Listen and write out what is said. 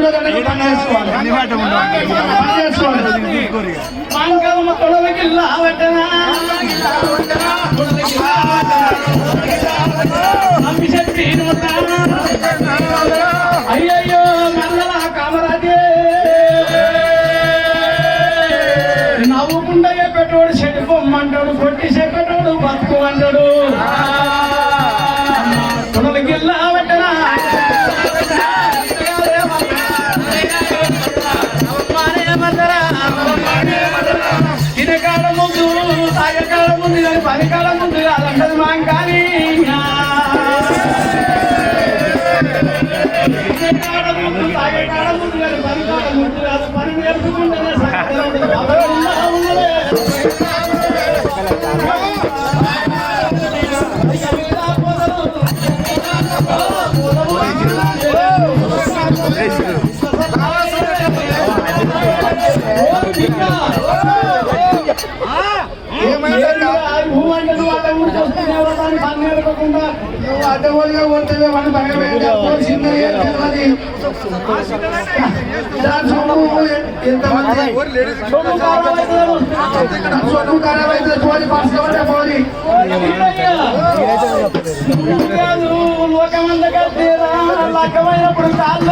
చేసుకోవాలి మంగళమ్మ తొడలకి లావటనా అమ్మి చెప్పి అయ్యయ్యో మంగళ కామరాజే. నవ్వుకుండా చెప్పేటోడు చెడు బొమ్మంటాడు కొట్టి చెప్పేటోడు బతుకు అంటాడు. తొడలకి ముందు కానీ పనికాల ముందు కాదంటది మాం కానీ పని ఉన్నదే. నువ్వు అడ్డగోలుగా కొడితే వాడిని బయట పెట్టాలి. ఎంతమంది? సొమ్ము ఖరాబ్ లోకమందగా తీరా లక్కమైనప్పుడు కాదు